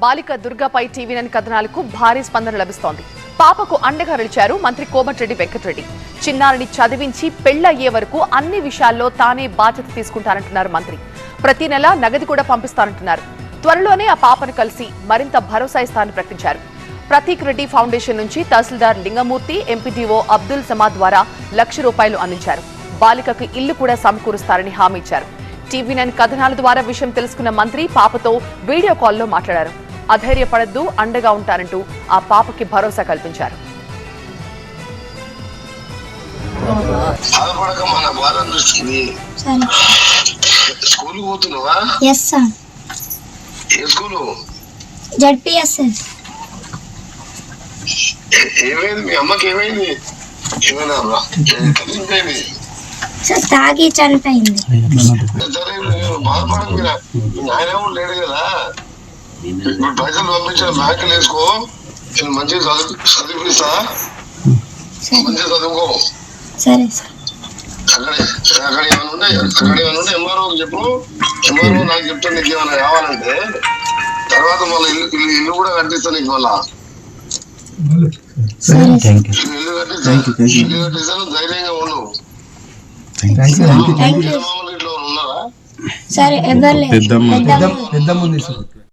బాలిక దుర్గాపై TV nine కథనాలకు భారీ స్పందన లభిస్తోంది. పాపకు అండగా నిలిచారు మంత్రి కోమటిరెడ్డి వెంకటరెడ్డి. చిన్నారిని చదివించి పెళ్ళయ్యే వరకు అన్ని విషయాల్లో తానే బాధ్యత తీసుకుంటానంటున్నారు మంత్రి. ప్రతి నెల నగదు కూడా పంపిస్తానంటున్నారు. త్వరలోనే ఆ పాపను కలిసి మరింత భరోసా ఇస్తానని ప్రకటించారు. ప్రతీక్ రెడ్డి ఫౌండేషన్ నుంచి తహసీల్దార్ లింగమూర్తి ఎంపీడీఓ అబ్దుల్ సమా ద్వారా లక్ష రూపాయలు అందించారు. బాలికకు ఇల్లు కూడా సమకూరుస్తారని హామీ ఇచ్చారు. టీవీ నైన్ కథనాల ద్వారా విషయం తెలుసుకున్న మంత్రి పాపతో వీడియో కాల్లో మాట్లాడారు. అధైర్యపడద్దు అండగా ఉంటారంటూ ఆ పాపకి భరోసా కల్పించారు. స్కూల్ పోతున్నావా? ఎస్ సార్ ఏ స్కూలు? ఏమైంది? మీ అమ్మకి ఏమైంది? ఏమైనా? సార్ తాగి చనిపోయింది. నాయన లేడు కదా. ఇప్పుడు పైసలు పంపించిన బ్యాంకులు వేసుకో. నేను మంచిగా చదువు చదివిస్తా సరే. మంచిగా చదువుకో. సరే సార్. అక్కడే అక్కడ ఏమైనా అక్కడ ఏమైనా ఉంటే ఎంఆర్ఓ చెప్పు. ఎంఆర్ఓ నాకు చెప్తాను నీకు ఏమైనా కావాలంటే తర్వాత మళ్ళీ ఇల్లు ఇల్లు ఇల్లు కూడా కట్టిస్తా నీకు మళ్ళా. ఇల్లు ఇల్లు కట్టిస్తా. ఇల్లు కట్టిస్తాను ధైర్యంగా ఉండు. ఇట్లా ఉన్నారా? సరే పెద్దమ్మ. పెద్దమ్మ.